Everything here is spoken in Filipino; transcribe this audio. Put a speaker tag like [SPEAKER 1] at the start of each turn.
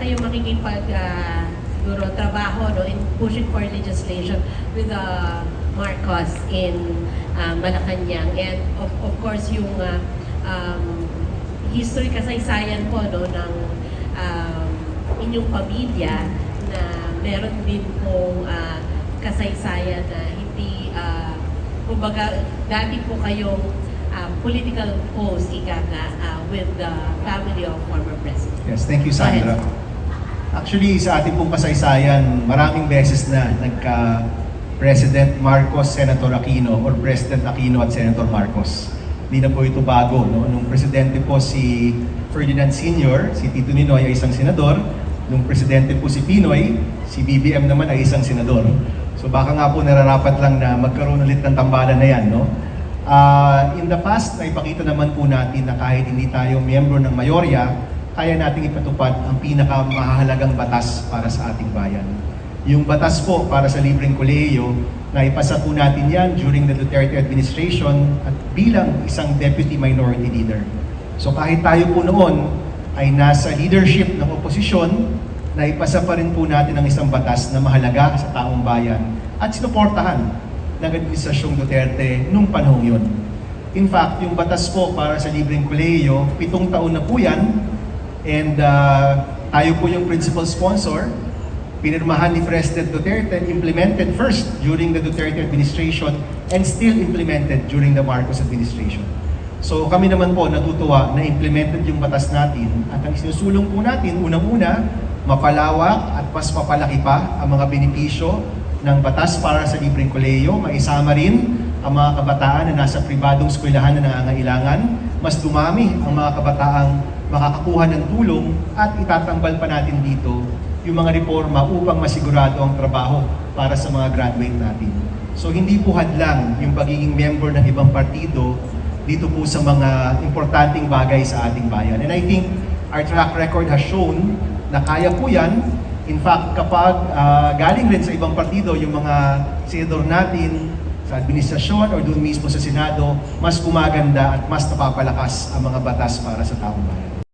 [SPEAKER 1] kayo makikipag ah, siguro trabaho no in pushing for legislation with the Marcos in ah, Malacanang and of, of course yung ah, um, history kasaysayan po no ng um, inyong pamilya na meron din pong ah, kasaysayan na hindi ah, kumbaga dati po kayong ah, political post ika nga ah, with the family of former president.
[SPEAKER 2] Yes, thank you. Sandra. Actually, sa ating pong kasaysayan, maraming beses na nagka President Marcos, Senator Aquino, or President Aquino at Senator Marcos. Hindi na po ito bago. No? Nung presidente po si Ferdinand Sr., si Tito Ninoy ay isang senador. Nung presidente po si Pinoy, si BBM naman ay isang senador. So baka nga po nararapat lang na magkaroon ulit ng tambalan na yan. No? Ah, in the past, naipakita naman po natin na kahit hindi tayo miyembro ng mayorya, kaya nating ipatupad ang pinakamahalagang batas para sa ating bayan. Yung batas po para sa libreng kolehiyo, na ipasa po natin yan during the Duterte administration at bilang isang deputy minority leader. So kahit tayo po noon ay nasa leadership ng oposisyon, na ipasa pa rin po natin ang isang batas na mahalaga sa taong bayan at sinuportahan ng Administrasyong Duterte nung panahong yun. In fact, yung batas po para sa libreng kolehiyo, pitong taon na po yan, and uh, tayo po yung principal sponsor, pinirmahan ni President Duterte, implemented first during the Duterte administration, and still implemented during the Marcos administration. So kami naman po natutuwa na implemented yung batas natin at ang sinusulong po natin, unang-una, mapalawak at mas mapalaki pa ang mga benepisyo ng batas para sa libreng kolehiyo, maisama rin ang mga kabataan na nasa pribadong eskwelahan na nangangailangan, mas dumami ang mga kabataang makakakuha ng tulong at itatambal pa natin dito yung mga reforma upang masigurado ang trabaho para sa mga graduate natin. So hindi po hadlang yung pagiging member ng ibang partido dito po sa mga importanteng bagay sa ating bayan. And I think our track record has shown na kaya po yan. In fact, kapag ah, galing rin sa ibang partido yung mga senador natin sa administrasyon or doon mismo sa Senado, mas gumaganda at mas napapalakas ang mga batas para sa taong bayan.